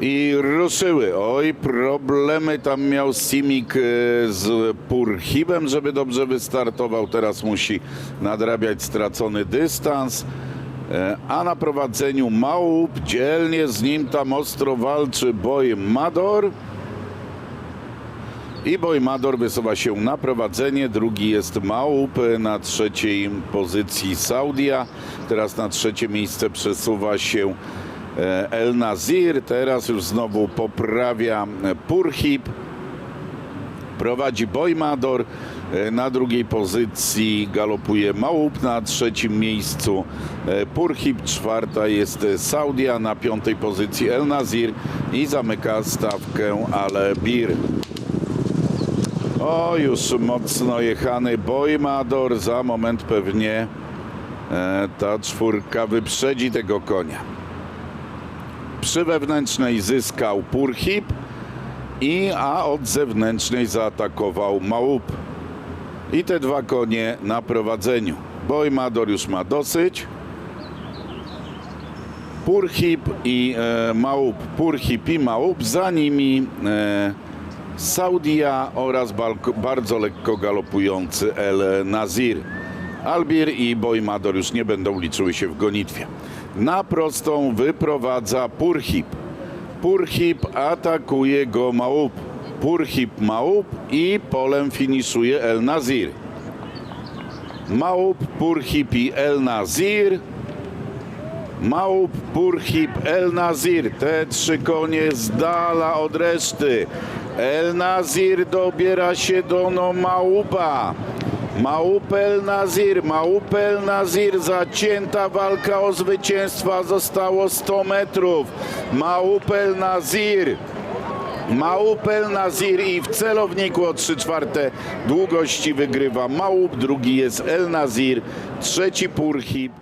I ruszyły. Oj, problemy tam miał Simik e, z Purchibem, żeby dobrze wystartował. Teraz musi nadrabiać stracony dystans. E, A na prowadzeniu Małp, dzielnie z nim tam ostro walczy Boy Mador. I Boy Mador wysuwa się na prowadzenie, drugi jest Małp, na trzeciej pozycji Saudia. Teraz na trzecie miejsce przesuwa się El Nazir, teraz już znowu poprawia e, Purhib. Prowadzi Boymador, e, na drugiej pozycji galopuje Małp, na trzecim miejscu e, Purhib, czwarta jest e, Saudia, na piątej pozycji El Nazir i zamyka stawkę Ale Bir. O, już mocno jechany Boymador, za moment pewnie e, ta czwórka wyprzedzi tego konia. Przy wewnętrznej zyskał Purhib, i a od zewnętrznej zaatakował Małup. I te dwa konie na prowadzeniu. Boymador już ma dosyć. Purhib i e, Małup. Purhib i Małup. Za nimi e, Saudia oraz bardzo lekko galopujący El Nazir. Albir i Boymador już nie będą liczyły się w gonitwie. Na prostą wyprowadza Purhib. Purhib atakuje go Małub. Purhib Małub i polem finiszuje El Nazir. Małub, Purhib i El Nazir. Małub, Purhib, El Nazir. Te trzy konie z dala od reszty. El Nazir dobiera się do no Małuba. Małub El Nazir, Małub El Nazir, zacięta walka o zwycięstwa, zostało 100 metrów. Małub El Nazir. Małub El Nazir i w celowniku o 3 czwarte długości wygrywa Małub, drugi jest El Nazir, trzeci Purhib,